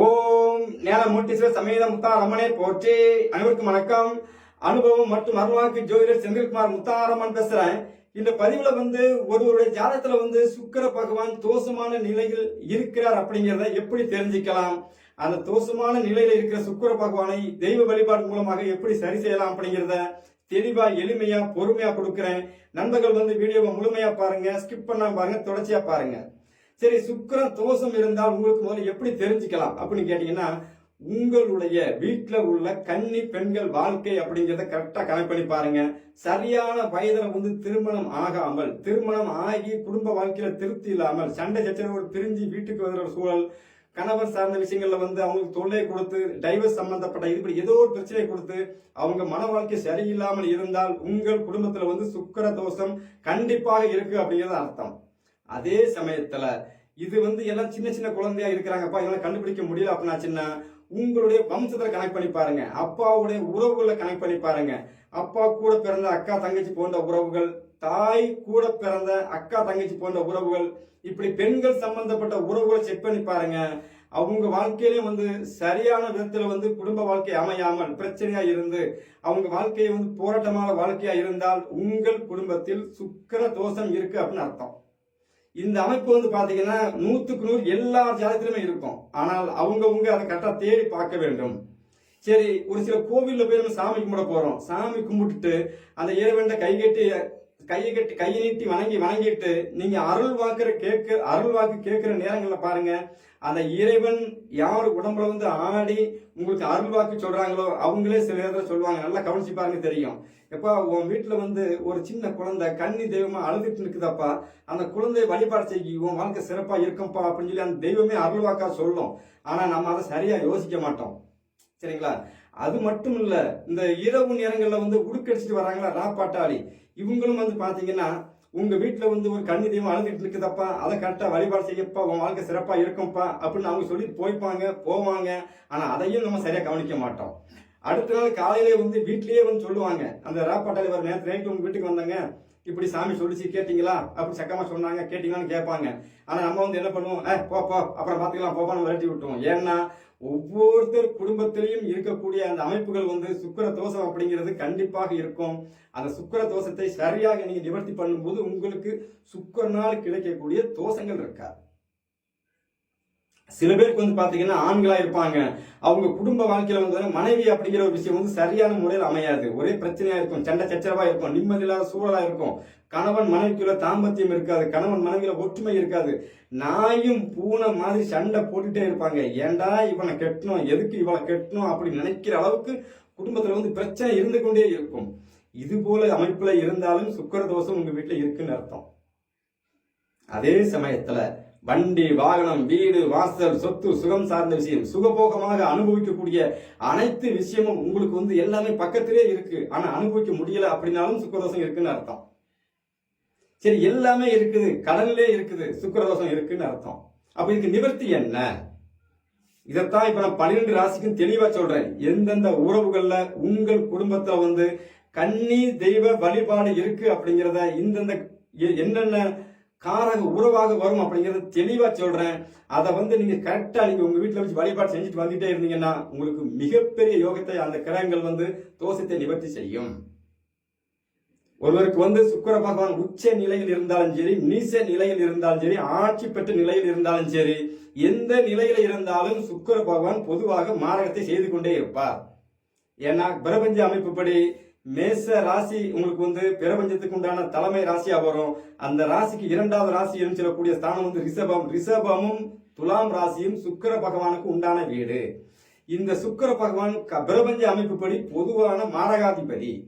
ஓம் நேரம் மூர்த்தீஸ்வர சமேத முத்தாரம்மனை போற்றி. அனைவருக்கும் வணக்கம். அனுபவம் மற்றும் அருள்வாக்கு ஜோதிடர் செந்தில்குமார் முத்தாரம்மன் பேசுறேன். இந்த பதிவுல வந்து ஒருவருடைய ஜாதகத்துல வந்து சுக்கர பகவான் தோஷமான நிலையில் இருக்கிறார் அப்படிங்கிறத எப்படி தெரிஞ்சுக்கலாம்? அந்த தோஷமான நிலையில இருக்கிற சுக்கர பகவானை தெய்வ வழிபாடு மூலமாக எப்படி சரி செய்யலாம் அப்படிங்கிறத தெளிவா எளிமையா பொறுமையா கொடுக்கிறேன். நண்பர்கள் வந்து வீடியோவை முழுமையா பாருங்க. ஸ்கிப் பண்ணாம பாருங்க. தொடர்ச்சியா பாருங்க. சரி சுக்கிரன் தோஷம் இருந்தால் உங்களுக்கு முதல்ல எப்படி தெரிஞ்சுக்கலாம் அப்படின்னு கேட்டீங்கன்னா உங்களுடைய வீட்டில் உள்ள கன்னி பெண்கள் வாழ்க்கை அப்படிங்கிறத கரெக்டாக கணக்கு பண்ணி பாருங்க. சரியான வயதில் வந்து திருமணம் ஆகாமல் திருமணம் ஆகி குடும்ப வாழ்க்கையில திருப்தி இல்லாமல் சண்டை சச்சரவுகள் பிரிஞ்சு வீட்டுக்கு வருகிற சூழல் கணவர் சார்ந்த விஷயங்கள்ல வந்து அவங்களுக்கு தொல்லை கொடுத்து டைவர்ஸ் சம்பந்தப்பட்ட இது இப்படி ஏதோ ஒரு பிரச்சனை கொடுத்து அவங்க மன வாழ்க்கை சரியில்லாமல் இருந்தால் உங்கள் குடும்பத்துல வந்து சுக்கிர தோஷம் கண்டிப்பாக இருக்கு அப்படிங்கிறது அர்த்தம். அதே சமயத்துல இது வந்து எல்லாம் சின்ன சின்ன குழந்தையா இருக்கிறாங்கப்பா இதெல்லாம் கண்டுபிடிக்க முடியல அப்படின்னாச்சுன்னா உங்களுடைய வம்சத்தில் கனெக்ட் பண்ணி பாருங்க. அப்பாவுடைய உறவுகளை கனெக்ட் பண்ணி பாருங்க. அப்பா கூட பிறந்த அக்கா தங்கச்சி போன்ற உறவுகள் தாய் கூட பிறந்த அக்கா தங்கச்சி போன்ற உறவுகள் இப்படி பெண்கள் சம்பந்தப்பட்ட உறவுகளை செக் பண்ணி பாருங்க. அவங்க வாழ்க்கையிலே வந்து சரியான விதத்துல வந்து குடும்ப வாழ்க்கை அமையாமல் பிரச்சனையா இருந்து அவங்க வாழ்க்கையை வந்து போராட்டமான வாழ்க்கையா இருந்தால் உங்கள் குடும்பத்தில் சுக்கிர தோஷம் இருக்கு அப்படின்னு அர்த்தம். இந்த அமைப்பு வந்து பாத்தீங்கன்னா நூத்துக்கு நூறு எல்லா ஜாதத்திலுமே இருக்கும். ஆனால் அவங்கவுங்க அதை கரெக்டாக தேடி பார்க்க வேண்டும். சரி ஒரு சில கோவிலில் போய் நம்ம சாமி கும்பிட போகிறோம் சாமி கும்பிட்டுட்டு அந்த இறைவன்ட கை கட்டி கையை கட்டி கையை நீட்டி வணங்கி வணங்கிட்டு நீங்க அருள் வாக்குற கேட்க அருள் வாக்கு கேட்கிற நேரங்களில் பாருங்க. அந்த இறைவன் யார் உடம்புல வந்து ஆடி உங்களுக்கு அருள் வாக்கு சொல்றாங்களோ அவங்களே சில நேரத்தில் சொல்லுவாங்க. நல்லா கவனிச்சு பாருங்க தெரியும். எப்பா உன் வீட்டில் வந்து ஒரு சின்ன குழந்தை கன்னி தெய்வமா அழுதுட்டு இருக்குதாப்பா அந்த குழந்தைய வழிபாடு செய்ய உன் வாழ்க்கை சிறப்பா இருக்கும்பா அப்படின்னு சொல்லி அந்த தெய்வமே அருள் வாக்கா சொல்லும். ஆனா நம்ம அதை சரியா யோசிக்க மாட்டோம். சரிங்களா? அது மட்டும் இல்ல இந்த இரவு நேரங்கள்ல வந்து உடுக்கடிச்சிட்டு வராங்களா ராப்பாட்டாளி இவங்களும் வந்து பாத்தீங்கன்னா உங்க வீட்டுல வந்து ஒரு கண்ணி தெய்வம் அழுதுட்டு இருக்குதப்பா அதை கரெக்டா வழிபாடு செய்யப்பா உன் வாழ்க்கை சிறப்பா இருக்கும்ப்பா அப்படின்னு அவங்க சொல்லிட்டு போய்ப்பாங்க போவாங்க. ஆனா அதையும் நம்ம சரியா கவனிக்க மாட்டோம். அடுத்த நாள் காலையிலே வந்து வீட்லயே வந்து சொல்லுவாங்க. அந்த ராப்பாட்டாளி வர நேரத்து நைட்டு உங்க வீட்டுக்கு வந்தாங்க. இப்படி சாமி சொல்லிச்சு கேட்டீங்களா? அப்படி சக்கமாக சொன்னாங்க கேட்டீங்களான்னு கேட்பாங்க. ஆனால் நம்ம வந்து என்ன பண்ணுவோம்? ஏ போ போ அப்புறம் பாத்துக்கலாம் போப்பான்னு விரட்டி விட்டுருவோம். ஏன்னா ஒவ்வொருத்தர் குடும்பத்திலையும் இருக்கக்கூடிய அந்த அமைப்புகள் வந்து சுக்கிர தோஷம் அப்படிங்கிறது கண்டிப்பாக இருக்கும். அந்த சுக்கிர தோஷத்தை சரியாக நீங்கள் நிவர்த்தி பண்ணும்போது உங்களுக்கு சுக்கரனால் கிடைக்கக்கூடிய தோஷங்கள் இருக்காது. சில பேருக்கு வந்து பார்த்தீங்கன்னா ஆண்களா இருப்பாங்க. அவங்க குடும்ப வாழ்க்கையில வந்து மனைவி அப்படிங்கிற ஒரு விஷயம் வந்து சரியான முறையில் அமையாது. ஒரே பிரச்சனையா இருக்கும். சண்டை சச்சரவா இருக்கும். நிம்மதியில்லாத சூழலா இருக்கும். கணவன் மனைவிக்குள்ள தாம்பத்தியம் இருக்காது. கணவன் மனைவியில ஒற்றுமை இருக்காது. நாயும் பூனை மாதிரி சண்டை போட்டுட்டே இருப்பாங்க. ஏன்டா இவனை கெட்டணும்? எதுக்கு இவளை கெட்டணும்? அப்படின்னு நினைக்கிற அளவுக்கு குடும்பத்துல வந்து பிரச்சனை இருந்து கொண்டே இருக்கும். இது போல அமைப்புல இருந்தாலும் சுக்கர தோஷம் உங்க வீட்டுல இருக்குன்னு அர்த்தம். அதே சமயத்துல வண்டி வாகனம் வீடு வாசல் சொத்து சுகம் சார்ந்த விஷயம். சுகபோகமாக அனுபவிக்கக்கூடிய அனைத்து விஷயமும் உங்களுக்கு வந்து எல்லாமே பக்கத்திலே இருக்கு. ஆனா அனுபவிக்க முடியல அப்படின்னாலும் சுக்கரதோஷம் இருக்குன்னு அர்த்தம். சரி எல்லாமே இருக்குது. கடனிலே இருக்குது. சுக்கரதோஷம் இருக்குன்னு அர்த்தம். அப்ப இதுக்கு நிவர்த்தி என்ன? இதைத்தான் இப்ப நான் பன்னிரெண்டு ராசிக்கும் தெளிவா சொல்றேன். எந்தெந்த உறவுகள்ல உங்கள் குடும்பத்துல வந்து கன்னி தெய்வ வழிபாடு இருக்கு அப்படிங்கிறத இந்தந்த எ- என்னென்ன காரக உறவாக வரும் அப்படிங்கறத தெளிவா சொல்றேன். அதை வந்து நீங்க கரெக்டா நீங்க உங்க வீட்டுல வச்சு வழிபாடு செஞ்சுட்டு வந்துட்டே இருந்தீங்கன்னா உங்களுக்கு மிகப்பெரிய யோகத்தை அந்த கிரகங்கள் வந்து தோஷத்தை நிவர்த்தி செய்யும். ஒருவருக்கு வந்து சுக்கர பகவான் உச்ச நிலையில் இருந்தாலும் சரி நீச நிலையில் இருந்தாலும் சரி ஆட்சி பெற்ற நிலையில் இருந்தாலும் சரி எந்த நிலையில இருந்தாலும் சுக்கர பகவான் பொதுவாக மாரகத்தை செய்து கொண்டே இருப்பார். ஏன்னா பிரபஞ்ச அமைப்புப்படி மேச ராசி உங்களுக்கு வந்து பிரபஞ்சத்துக்கு உண்டான தலைமை ராசியா வரும். அந்த ராசிக்கு இரண்டாவது ராசி என்று சொல்லக்கூடிய ஸ்தானம் வந்து ரிஷபம். ரிஷபமும் துலாம் ராசியும் சுக்கிர பகவானுக்கு உண்டான வீடு. இந்த சுக்கிர பகவான் க- பிரபஞ்ச அமைப்புப்படி பொதுவான மாரகாதிபதி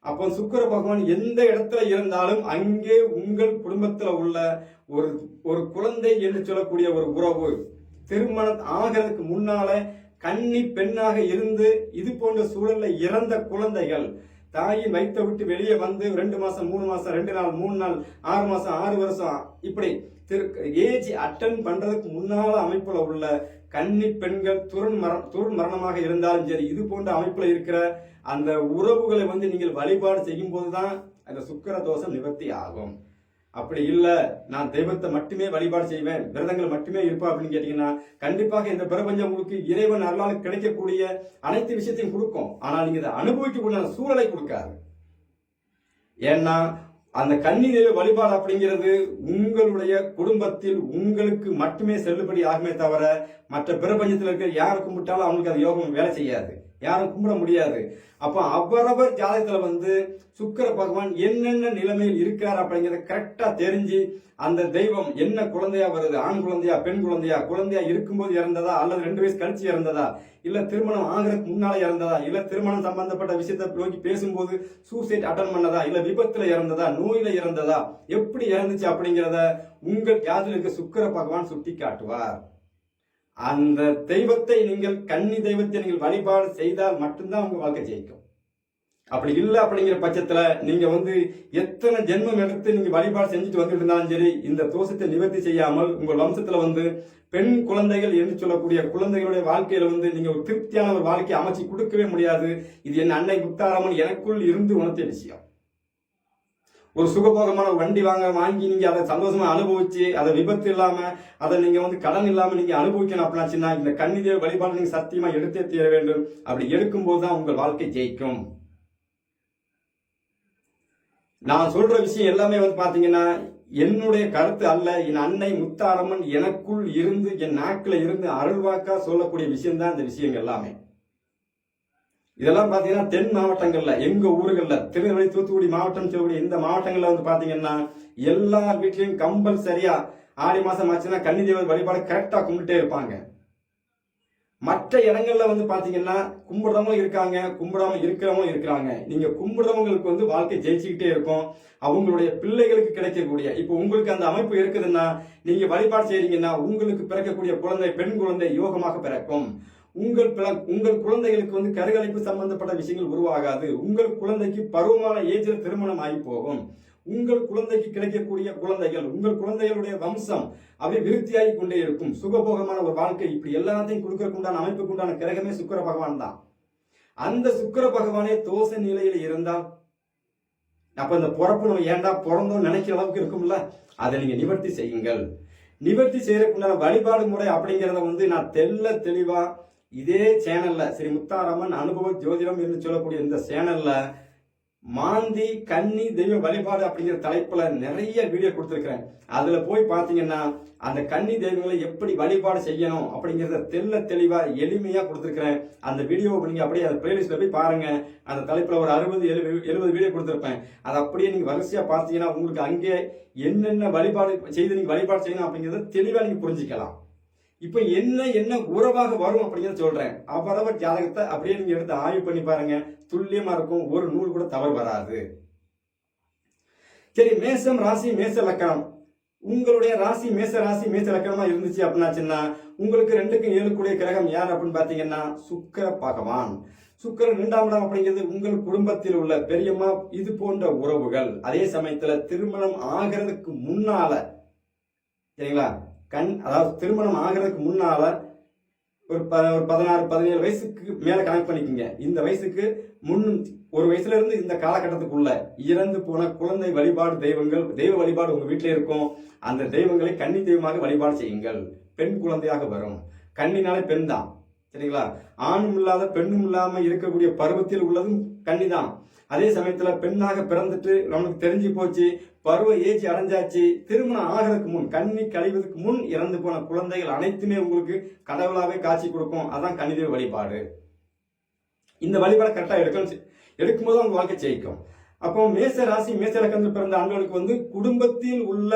அப்போ சுக்கிர பகவான் எந்த இடத்துல இருந்தாலும் அங்கே உங்கள் குடும்பத்தில் உள்ள ஒரு ஒரு குழந்தை என்று சொல்லக்கூடிய ஒரு உறவு. திருமணம் ஆகிறதுக்கு முன்னால கன்னி பெண்ணாக இருந்து இது போன்ற சூழல்ல இறந்த குழந்தைகள் தாயின் வைத்த விட்டு வெளியே வந்து ரெண்டு மாசம் மூணு மாசம் ரெண்டு நாள் மூணு நாள் ஆறு மாசம் ஆறு வருஷம் இப்படி திரு ஏஜ் அட்டன் பண்றதுக்கு முன்னால அமைப்புல உள்ள கன்னி பெண்கள் துருண் மர துருண் மரணமாக இருந்தாலும் சரி இது போன்ற அமைப்புல இருக்கிற அந்த உறவுகளை வந்து நீங்கள் வழிபாடு செய்யும் போதுதான் அந்த சுக்கர தோஷம் நிவர்த்தி ஆகும். அப்படி இல்லை நான் தெய்வத்தை மட்டுமே வழிபாடு செய்வேன் விரதங்கள் மட்டுமே இருப்பா அப்படின்னு கேட்டீங்கன்னா கண்டிப்பாக இந்த பிரபஞ்சம் உங்களுக்கு இறைவன் அருளால் கிடைக்கக்கூடிய அனைத்து விஷயத்தையும் கொடுக்கும். ஆனால் நீங்கள் இதை அனுபவிக்கக்கூடிய சூழலை கொடுக்காது. ஏன்னா அந்த கன்னி தெய்வ வழிபாடு அப்படிங்கிறது உங்களுடைய குடும்பத்தில் உங்களுக்கு மட்டுமே செல்லுபடி ஆகுமே தவிர மற்ற பிரபஞ்சத்தில் இருக்கிற யார் கும்பிட்டாலும் அவங்களுக்கு அது யோகம் வேலை செய்யாது. யாரும் கும்பிட முடியாது. அப்போ அவரவர் ஜாதகத்துல வந்து சுக்கர பகவான் என்னென்ன நிலைமையில் இருக்கிறார் அப்படிங்கறத கரெக்டா தெரிஞ்சு அந்த தெய்வம் என்ன குழந்தையா வருது? ஆண் குழந்தையா பெண் குழந்தையா குழந்தையா இருக்கும்போது இறந்ததா? அல்லது ரெண்டு வயசு கழிச்சு இறந்ததா? இல்ல திருமணம் ஆகிறதுக்கு முன்னால இறந்ததா? இல்ல திருமணம் சம்பந்தப்பட்ட விஷயத்தை நோக்கி பேசும்போது சூசைட் அட்டன் பண்ணதா? இல்ல விபத்துல இறந்ததா? நோயில இறந்ததா? எப்படி இறந்துச்சு அப்படிங்கிறத உங்கள் ஜாதலுக்கு சுக்கர பகவான் சுட்டி காட்டுவார் அந்த தெய்வத்தை நீங்கள் கன்னி தெய்வத்தை நீங்கள் வழிபாடு செய்தால் மட்டும்தான் உங்க வாழ்க்கை ஜெயிக்கும். அப்படி இல்லை அப்படிங்கிற பட்சத்துல நீங்க வந்து எத்தனை ஜென்மம் எடுத்து நீங்க வழிபாடு செஞ்சுட்டு வந்துட்டு இருந்தாலும் சரி இந்த தோஷத்தை நிவர்த்தி செய்யாமல் உங்கள் வம்சத்துல வந்து பெண் குழந்தைகள் என்று சொல்லக்கூடிய குழந்தைகளுடைய வாழ்க்கையில வந்து நீங்க ஒரு திருப்தியான ஒரு வாழ்க்கையை அமைச்சு கொடுக்கவே முடியாது. இது என் அன்னை முத்தாராமன் எனக்குள் இருந்து உணர்த்திய விஷயம். ஒரு சுகபோகமான வண்டி வாங்க வாங்கி நீங்க அதை சந்தோஷமா அனுபவிச்சு அதை விபத்து இல்லாம அதை நீங்க வந்து கடன் இல்லாம நீங்க அனுபவிக்கணும் அப்படின்னாச்சுன்னா இந்த கன்னிதேவ வழிபாடு நீங்க சத்தியமா எடுத்தே தீர வேண்டும். அப்படி எடுக்கும்போது தான் உங்கள் வாழ்க்கை ஜெயிக்கும். நான் சொல்ற விஷயம் எல்லாமே வந்து பாத்தீங்கன்னா என்னுடைய கருத்து அல்ல என் அன்னை முத்தாரம்மன் எனக்குள் இருந்து என் நாக்கில் இருந்து அருள்வாக்கா சொல்லக்கூடிய விஷயம் தான் இந்த விஷயங்கள் எல்லாமே. இதெல்லாம் பாத்தீங்கன்னா தென் மாவட்டங்கள்ல எங்க ஊர்கள்ல திருநெல்வேலி தூத்துக்குடி மாவட்டம் சொல்லக்கூடிய இந்த மாவட்டங்கள்ல வந்து பாத்தீங்கன்னா எல்லா வீட்லயும் கம்பல்சரியா ஆடி மாசம் ஆச்சுன்னா கன்னி தேவர் வழிபாடு கரெக்டா கும்பிட்டே இருப்பாங்க. மற்ற இடங்கள்ல வந்து பாத்தீங்கன்னா கும்பிடுறவங்களும் இருக்காங்க கும்பிடாம இருக்கிறவங்களும் இருக்கிறாங்க. நீங்க கும்பிடுறவங்களுக்கு வந்து வாழ்க்கை ஜெயிச்சுக்கிட்டே இருக்கும். அவங்களுடைய பிள்ளைகளுக்கு கிடைக்கக்கூடிய இப்போ உங்களுக்கு அந்த அமைப்பு இருக்குதுன்னா நீங்க வழிபாடு செய்றீங்கன்னா உங்களுக்கு பிறக்கக்கூடிய குழந்தை பெண் குழந்தை யோகமாக பிறக்கும். உங்கள் பிள- உங்கள் குழந்தைகளுக்கு வந்து கருகலைப்பு சம்பந்தப்பட்ட விஷயங்கள் உருவாகாது. உங்கள் குழந்தைக்கு பருவமான ஏஜில் திருமணம் ஆகி போகும். உங்கள் குழந்தைக்கு கிடைக்கக்கூடிய குழந்தைகள் உங்கள் குழந்தைகளுடைய வம்சம் அப்படியே விருத்தியாகி கொண்டே இருக்கும். சுகபோகமான ஒரு வாழ்க்கை. இப்படி எல்லாத்தையும் கொடுக்கறக்குண்டான அமைப்புக்குண்டான கிரகமே சுக்கிர பகவான் தான். அந்த சுக்கிர பகவானே தோசை நிலையில் இருந்தால் அப்ப இந்த பிறப்பு நம்ம ஏன்டா பிறந்தோம் நினைக்கிற அளவுக்கு இருக்கும்ல? அதை நீங்க நிவர்த்தி செய்யுங்கள். நிவர்த்தி செய்யறதுக்குண்டான வழிபாடு முறை அப்படிங்கிறத வந்து நான் தெள்ள தெளிவா இதே சேனல்ல ஸ்ரீ முத்தாரம்மன் அனுபவ ஜோதிடம் என்று சொல்லக்கூடிய இந்த சேனல்ல மாந்தி கன்னி தெய்வ வழிபாடு அப்படிங்கிற தலைப்புல நிறைய வீடியோ கொடுத்துருக்கிறேன். அதுல போய் பாத்தீங்கன்னா அந்த கன்னி தெய்வங்களை எப்படி வழிபாடு செய்யணும் அப்படிங்கறத தெல்ல தெளிவா எளிமையா கொடுத்துருக்கிறேன். அந்த வீடியோ நீங்க அப்படியே அந்த பிளேலிஸ்ட்ல போய் பாருங்க. அந்த தலைப்புல ஒரு அறுபது எழுபது எழுபது வீடியோ கொடுத்துருப்பேன். அதை அப்படியே நீங்க வரிசையா பார்த்தீங்கன்னா உங்களுக்கு அங்கே என்னென்ன வழிபாடு செய்து நீங்க வழிபாடு செய்யணும் அப்படிங்கறத தெளிவா நீங்க புரிஞ்சுக்கலாம். இப்போ என்ன என்ன உறவாக வரும் அப்படிங்கிறத சொல்றேன். அவரவர் ஜாதகத்தை அப்படியே நீங்க எடுத்து ஆய்வு பண்ணி பாருங்க. துல்லியமா இருக்கும். ஒரு நூல் கூட தவறு வராது. சரி மேசம் ராசி மேச லக்கணம். உங்களுடைய ராசி மேச ராசி மேச லக்கணமா இருந்துச்சு அப்படின்னாச்சுன்னா உங்களுக்கு ரெண்டுக்கும் ஏழுக்கூடிய கிரகம் யார் அப்படின்னு பாத்தீங்கன்னா சுக்கிர பகவான். சுக்கிரன் இரண்டாம் இடம் அப்படிங்கிறது உங்கள் குடும்பத்தில் உள்ள பெரியம்மா இது போன்ற உறவுகள். அதே சமயத்துல திருமணம் ஆகிறதுக்கு முன்னால சரிங்களா? கண் அதாவது திருமணம் ஆகிறதுக்கு முன்னால ஒரு ப ஒரு பதினாறு பதினேழு வயசுக்கு மேலே கனெக்ட் பண்ணிக்கோங்க. இந்த வயசுக்கு முன் ஒரு வயசுல இருந்து இந்த காலகட்டத்துக்குள்ள இறந்து போன குழந்தை வழிபாடு தெய்வங்கள் தெய்வ வழிபாடு உங்க வீட்டிலே இருக்கும். அந்த தெய்வங்களை கன்னி தெய்வமாக வழிபாடு செய்யுங்கள். பெண் குழந்தையாக வரும். கன்னினாலே பெண் தான். சரிங்களா? ஆணும் இல்லாத பெண்ணும் இல்லாம இருக்கக்கூடிய பருவத்தில் உள்ளதும் கன்னி தான் அதே சமயத்துல பெண்ணாக பிறந்துட்டு நமக்கு தெரிஞ்சு போச்சு. பருவ ஏஜ் அடைஞ்சாச்சு. திருமணம் ஆகிறதுக்கு முன் கண்ணி கழிவதற்கு முன் இறந்து போன குழந்தைகள் அனைத்துமே உங்களுக்கு கடவுளாவே காட்சி கொடுக்கும். அதான் கன்னிதேவ வழிபாடு. இந்த வழிபாடு கரெக்டாக எடுக்கணும். எடுக்கும்போது அவங்க வாழ்க்கை ஜெயிக்கும். அப்போ மேச ராசி மேச லக்கணத்தில் பிறந்த ஆண்களுக்கு வந்து குடும்பத்தில் உள்ள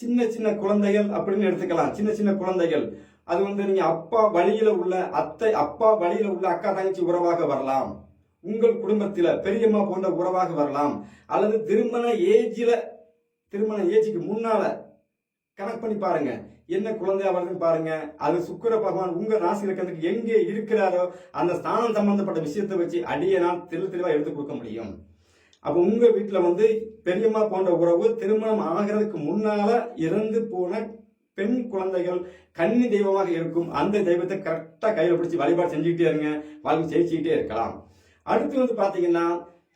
சின்ன சின்ன குழந்தைகள் அப்படின்னு எடுத்துக்கலாம். சின்ன சின்ன குழந்தைகள். அது வந்து நீங்க அப்பா வழியில உள்ள அத்தை அப்பா வழியில உள்ள அக்கா தங்கச்சி உறவாக வரலாம். உங்கள் குடும்பத்தில பெரியம்மா போன்ற உறவாக வரலாம். அல்லது திருமண ஏஜில திருமண ஏஜுக்கு முன்னால கனெக்ட் பண்ணி பாருங்க. என்ன குழந்தையா வருதுன்னு பாருங்க. அது சுக்கிர பகவான் உங்க ராசி இருக்கிறதுக்கு எங்கே இருக்கிறாரோ அந்த ஸ்தானம் சம்பந்தப்பட்ட விஷயத்தை வச்சு அடியனால் தெளி தெளிவா எடுத்து கொடுக்க முடியும். அப்போ உங்க வீட்டில் வந்து பெரியம்மா போன்ற உறவு திருமணம் ஆகிறதுக்கு முன்னால இறந்து போன பெண் குழந்தைகள் கன்னி தெய்வமாக இருக்கும். அந்த தெய்வத்தை கரெக்டாக கையில் பிடிச்சி வழிபாடு செஞ்சுக்கிட்டே இருங்க. வாழ்க்கை ஜெயிச்சுக்கிட்டே இருக்கலாம். அடுத்து வந்து பார்த்தீங்கன்னா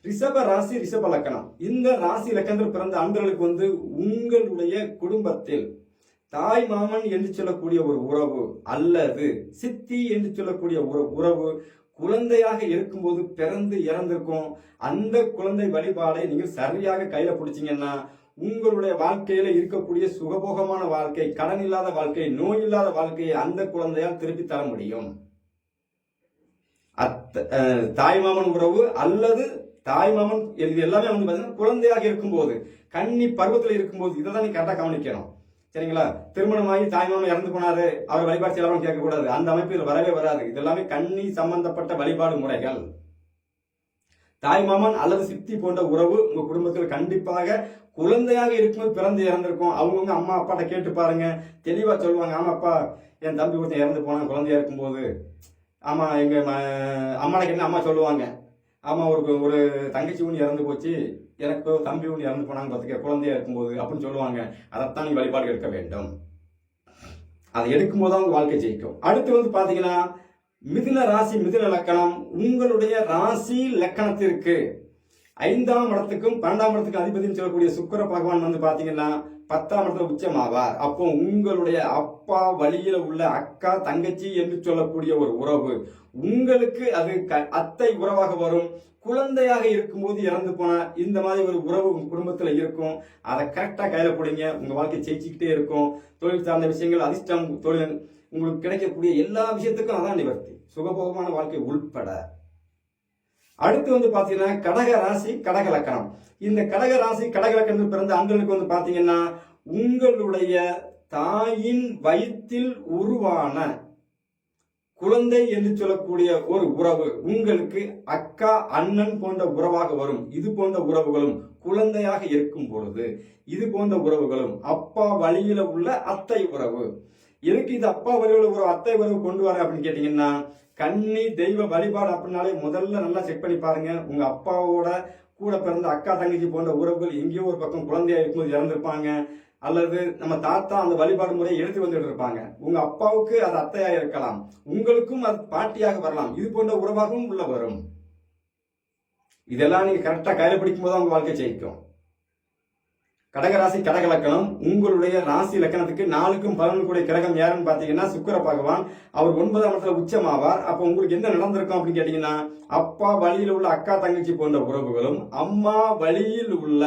ரிஷப ராசி ரிஷப லக்கணம். இந்த ராசி லக்கணத்தில் பிறந்த அன்பர்களுக்கு வந்து உங்களுடைய குடும்பத்தில் தாய் மாமன் என்று சொல்லக்கூடிய ஒரு உறவு அல்லது சித்தி என்று சொல்லக்கூடிய ஒரு உறவு குழந்தையாக இருக்கும்போது பிறந்து இறந்திருக்கும் அந்த குழந்தை வழிபாடை நீங்கள் சரியாக கையில பிடிச்சீங்கன்னா உங்களுடைய வாழ்க்கையில இருக்கக்கூடிய சுகபோகமான வாழ்க்கை கடன் இல்லாத வாழ்க்கை நோய் இல்லாத வாழ்க்கையை அந்த குழந்தையால் திருப்பி தர முடியும். அத்த- தாய் மாமன் உறவு அல்லது தாய்மாமன் இது எல்லாமே வந்து பார்த்தீங்கன்னா குழந்தையாக இருக்கும்போது கன்னி பருவத்தில் இருக்கும்போது இதை தான் நீ கரெக்டாக கவனிக்கணும். சரிங்களா? திருமணமாகி தாய்மாமன் இறந்து போனாரு அவர் வழிபாடு செய்யலாம் கேட்கக்கூடாது. அந்த அமைப்பு இதில் வரவே வராது. இது எல்லாமே கன்னி சம்பந்தப்பட்ட வழிபாடு முறைகள். தாய்மாமன் அல்லது சித்தி போன்ற உறவு உங்க குடும்பத்தில் கண்டிப்பாக குழந்தையாக இருக்கும்போது பிறந்து இறந்திருக்கும். அவங்கவுங்க அம்மா அப்பாட்ட கேட்டு பாருங்க. தெளிவாக சொல்லுவாங்க. ஆமாப்பா என் தம்பி ஒருத்தன் இறந்து போனான் குழந்தையா இருக்கும்போது. ஆமா எங்க ம- அம்மாளுக்கு என்ன அம்மா சொல்லுவாங்க. ஆமாம் ஒரு ஒரு தங்கச்சி ஒன்று இறந்து போச்சு. எனக்கு ஒரு தம்பி ஒன்று இறந்து போனாங்க பார்த்துக்க குழந்தையா இருக்கும்போது அப்படின்னு சொல்லுவாங்க. அதைத்தான் நீ வழிபாடு எடுக்க வேண்டும். அதை எடுக்கும்போது தான் உங்கள் வாழ்க்கை ஜெயிக்கும். அடுத்து வந்து பார்த்தீங்கன்னா மிதுன ராசி மிதுன லக்கணம் உங்களுடைய ராசி லக்கணத்திற்கு ஐந்தாம் இடத்துக்கும் பன்னெண்டாம் இடத்துக்கும் அதிபதினு சொல்லக்கூடிய சுக்கர பகவான் வந்து பாத்தீங்கன்னா பத்தாம் இடத்துல உச்சமாவார். அப்போ உங்களுடைய அப்பா வழியில உள்ள அக்கா தங்கச்சி என்று சொல்லக்கூடிய ஒரு உறவு உங்களுக்கு அது க- அத்தை உறவாக வரும். குழந்தையாக இருக்கும்போது இறந்து போன இந்த மாதிரி ஒரு உறவு உங்க குடும்பத்துல இருக்கும். அதை கரெக்டா கையில பிடிங்க. உங்க வாழ்க்கை ஜெயிச்சுக்கிட்டே இருக்கும். தொழில் சார்ந்த விஷயங்கள் அதிர்ஷ்டம் தொழில் உங்களுக்கு கிடைக்கக்கூடிய எல்லா விஷயத்துக்கும் அதான் நிவர்த்தி. சுகபோகமான வாழ்க்கை உள்பட. அடுத்து வந்து பார்த்தீங்கன்னா கடக ராசி கடக லக்கணம். இந்த கடக ராசி கடக லக்கணத்தில் பிறந்த ஆண்களுக்கு வந்து பார்த்தீங்கன்னா உங்களுடைய தாயின் வயிற்றில் உருவான குழந்தை என்று சொல்லக்கூடிய ஒரு உறவு உங்களுக்கு அக்கா அண்ணன் போன்ற உறவாக வரும். இது போன்ற உறவுகளும் குழந்தையாக இருக்கும் பொழுது இது போன்ற உறவுகளும் அப்பா வழியில உள்ள அத்தை உறவு. எதுக்கு இது அப்பா வழியில ஒரு அத்தை உறவு கொண்டு வர அப்படின்னு கேட்டீங்கன்னா கன்னி தெய்வ வழிபாடு அப்படின்னாலே முதல்ல நல்லா செக் பண்ணி பாருங்க. உங்க அப்பாவோட கூட பிறந்த அக்கா தங்கச்சி போன்ற உறவுகள் எங்கேயோ ஒரு பக்கம் குழந்தையா இருக்கும்போது இறந்திருப்பாங்க. அல்லது நம்ம தாத்தா அந்த வழிபாடு முறையை எடுத்து வந்துட்டு இருப்பாங்க. உங்க அப்பாவுக்கு அது அத்தையா இருக்கலாம். உங்களுக்கும் அது பாட்டியாக வரலாம். இது போன்ற உறவாகவும் உள்ள வரும். இதெல்லாம் நீங்க கரெக்டா கையில பிடிக்கும் போது அவங்க வாழ்க்கை ஜெயிக்கும். கடகராசி கடகலக்கணம் உங்களுடைய ராசி லக்கணத்துக்கு நாளுக்கும் பலனுக்குடைய கிரகம் யாருன்னு பாத்தீங்கன்னா சுக்கர பகவான். அவர் ஒன்பதாம் இடத்துல உச்சமாவார். அப்ப உங்களுக்கு என்ன நடந்திருக்கும் அப்படின்னு கேட்டீங்கன்னா அப்பா வழியில் உள்ள அக்கா தங்கச்சி போன்ற உறவுகளும் அம்மா வழியில் உள்ள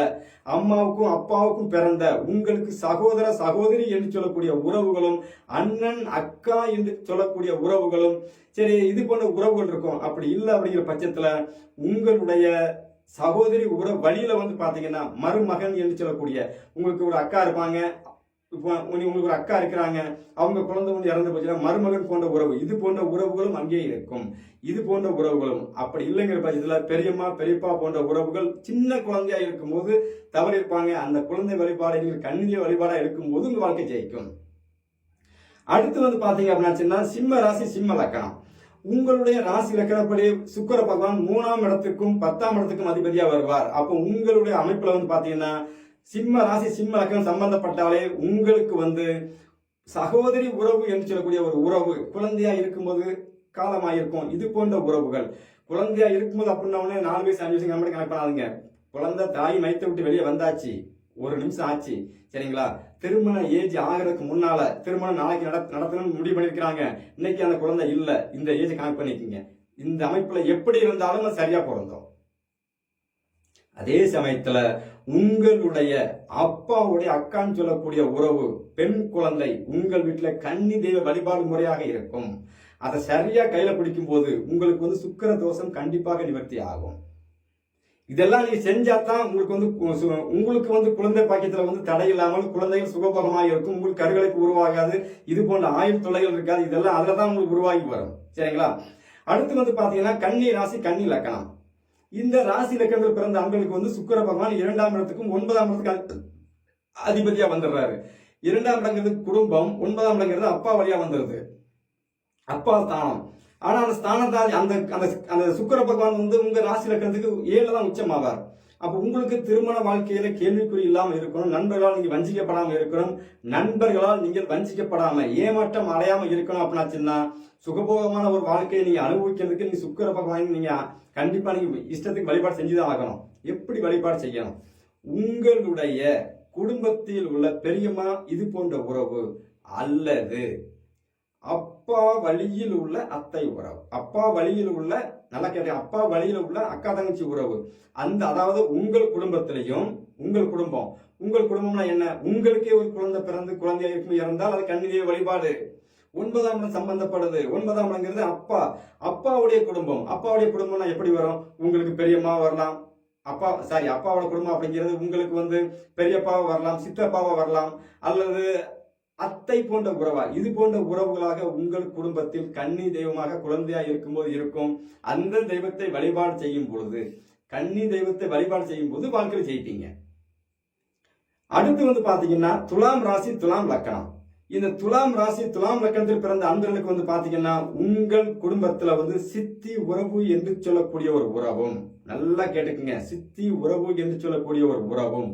அம்மாவுக்கும் அப்பாவுக்கும் பிறந்த உங்களுக்கு சகோதர சகோதரி என்று சொல்லக்கூடிய உறவுகளும் அண்ணன் அக்கா என்று சொல்லக்கூடிய உறவுகளும் சரி இது போன்ற உறவுகள் இருக்கும். அப்படி இல்லை அப்படிங்கிற பட்சத்துல உங்களுடைய சகோதரி உற வழியில் வந்து பார்த்தீங்கன்னா மருமகன் என்று சொல்லக்கூடிய உங்களுக்கு ஒரு அக்கா இருப்பாங்க. இப்போ உங்களுக்கு ஒரு அக்கா இருக்கிறாங்க. அவங்க குழந்தை ஒன்று இறந்து போச்சுன்னா மருமகன் போன்ற உறவு இது போன்ற உறவுகளும் அங்கே இருக்கும். இது போன்ற உறவுகளும் அப்படி இல்லைங்கிற பட்சத்தில் பெரியம்மா பெரியப்பா போன்ற உறவுகள் சின்ன குழந்தையா இருக்கும்போது தவறி இருப்பாங்க அந்த குழந்தை வழிபாடு நீங்கள் கண்ணிய வழிபாடாக இருக்கும்போது உங்கள் வாழ்க்கை ஜெயிக்கும். அடுத்து வந்து பார்த்தீங்க அப்படின்னா சிம்ம ராசி சிம்ம லக்கணம். உங்களுடைய ராசி லக்கணப்படி சுக்கிர பகவான் மூணாம் இடத்துக்கும் பத்தாம் இடத்துக்கும் அதிபதியா வருவார். அப்போ உங்களுடைய அமைப்புல வந்து பாத்தீங்கன்னா சிம்ம ராசி சிம்ம லக்கணம் சம்பந்தப்பட்டாலே உங்களுக்கு வந்து சகோதரி உறவு என்று சொல்லக்கூடிய ஒரு உறவு குழந்தையா இருக்கும்போது காலமாயிருக்கும். இது போன்ற உறவுகள். குழந்தையா இருக்கும்போது அப்படின்னா உடனே நாலு வயசு அஞ்சு வயசு கம்பெனி கணக்கு பண்ணாதுங்க. குழந்தை தாய் மைத்த விட்டு வெளியே வந்தாச்சு. ஒரு நிமிஷம் ஆச்சு. சரிங்களா? திருமண ஏஜ் ஆகிறதுக்கு முன்னால திருமணம் நாளைக்கு நட நடத்தணும்னு முடிவு பண்ணியிருக்கிறாங்க இன்னைக்கு அந்த குழந்தை இல்லை. இந்த ஏஜ் கணக்கு பண்ணிக்கோங்க. இந்த அமைப்புல எப்படி இருந்தாலும் சரியா பிறந்தோம் அதே சமயத்துல உங்களுடைய அப்பாவுடைய அக்கான்னு சொல்லக்கூடிய உறவு பெண் குழந்தை உங்கள் வீட்டில் கன்னி தெய்வ வழிபாடு முறையாக இருக்கும். அதை சரியா கையில பிடிக்கும் போது உங்களுக்கு வந்து சுக்கிர தோஷம் கண்டிப்பாக நிவர்த்தி ஆகும். இதெல்லாம் நீங்க செஞ்சா தான் உங்களுக்கு வந்து சு- உங்களுக்கு வந்து குழந்தை பாக்கியத்துல வந்து தடை இல்லாமல் குழந்தைகள் சுகபகமாக இருக்கும். உங்களுக்கு கருகலைப்பு உருவாகாது. இது போன்ற ஆயுள் தொல்லைகள் இருக்காது. இதெல்லாம் அதில் தான் உங்களுக்கு உருவாகி வரும். சரிங்களா? அடுத்து வந்து பாத்தீங்கன்னா கன்னி ராசி கன்னி லக்கணம். இந்த ராசி லக்கணத்தில் பிறந்த ஆண்களுக்கு வந்து சுக்கர பகவான் இரண்டாம் இடத்துக்கும் ஒன்பதாம் இடத்துக்கு அதிபதியா வந்துடுறாரு. இரண்டாம் இடங்கிறது குடும்பம் ஒன்பதாம் இடங்கிறது அப்பா வழியா வந்துருது. அப்பா ஸ்தானம். ஆனா அந்த ஸ்தானத்தால் அந்த அந்த அந்த சுக்கிர பகவான் வந்து உங்க ராசி லக்கணத்துக்கு ஏழுல தான் உச்சமாவார். அப்ப உங்களுக்கு திருமண வாழ்க்கையில கேள்விக்குறி இல்லாம இருக்கணும் நண்பர்களால் நீங்க வஞ்சிக்கப்படாம இருக்கணும் நண்பர்களால் நீங்கள் வஞ்சிக்கப்படாம ஏமாற்றம் அடையாம இருக்கணும் அப்படின்னாச்சுன்னா சுகபோகமான ஒரு வாழ்க்கையை நீங்க அனுபவிக்கிறதுக்கு நீங்கள் சுக்கர பகவான் நீங்க கண்டிப்பா நீங்க இஷ்டத்துக்கு வழிபாடு செஞ்சுதான் ஆகணும். எப்படி வழிபாடு செய்யணும்? உங்களுடைய குடும்பத்தில் உள்ள பெரியம்மா இது போன்ற உறவு அல்லது அப் அப்பா வழியில் உள்ள அத்தை உறவு. அப்பா வழியில் உள்ள நல்லா கேட்டேன் அப்பா வழியில் உள்ள அக்கா தங்கச்சி உறவு. அந்த அதாவது உங்கள் குடும்பத்திலையும் உங்கள் குடும்பம். உங்கள் குடும்பம்னா என்ன? உங்களுக்கே ஒரு குழந்தை பிறந்து குழந்தை இறந்தால் அது கண்ணிலே வழிபாடு. ஒன்பதாம் இடம் சம்பந்தப்படுது. ஒன்பதாம் இடங்கிறது அப்பா. அப்பாவுடைய குடும்பம். அப்பாவுடைய குடும்பம்னா எப்படி வரும்? உங்களுக்கு பெரியம்மா வரலாம். அப்பா சாரி அப்பாவோட குடும்பம் அப்படிங்கிறது உங்களுக்கு வந்து பெரியப்பாவை வரலாம் சித்தப்பாவை வரலாம். அல்லது அத்தை போன்ற உறவா இது போன்ற உறவுகளாக உங்கள் குடும்பத்தில் கன்னி தெய்வமாக குழந்தையாக இருக்கும்போது இருக்கும். அந்த தெய்வத்தை வழிபாடு செய்யும் பொழுது கன்னி தெய்வத்தை வழிபாடு செய்யும் போது வாழ்க்கையில் ஜெயிப்பீங்க. அடுத்து வந்து பாத்தீங்கன்னா துலாம் ராசி துலாம் லக்கணம். இந்த துலாம் ராசி துலாம் லக்கணத்தில் பிறந்த அன்பர்களுக்கு வந்து பாத்தீங்கன்னா உங்கள் குடும்பத்துல வந்து சித்தி உறவு என்று சொல்லக்கூடிய ஒரு உறவும். நல்லா கேட்டுக்குங்க. சித்தி உறவு என்று சொல்லக்கூடிய ஒரு உறவும்.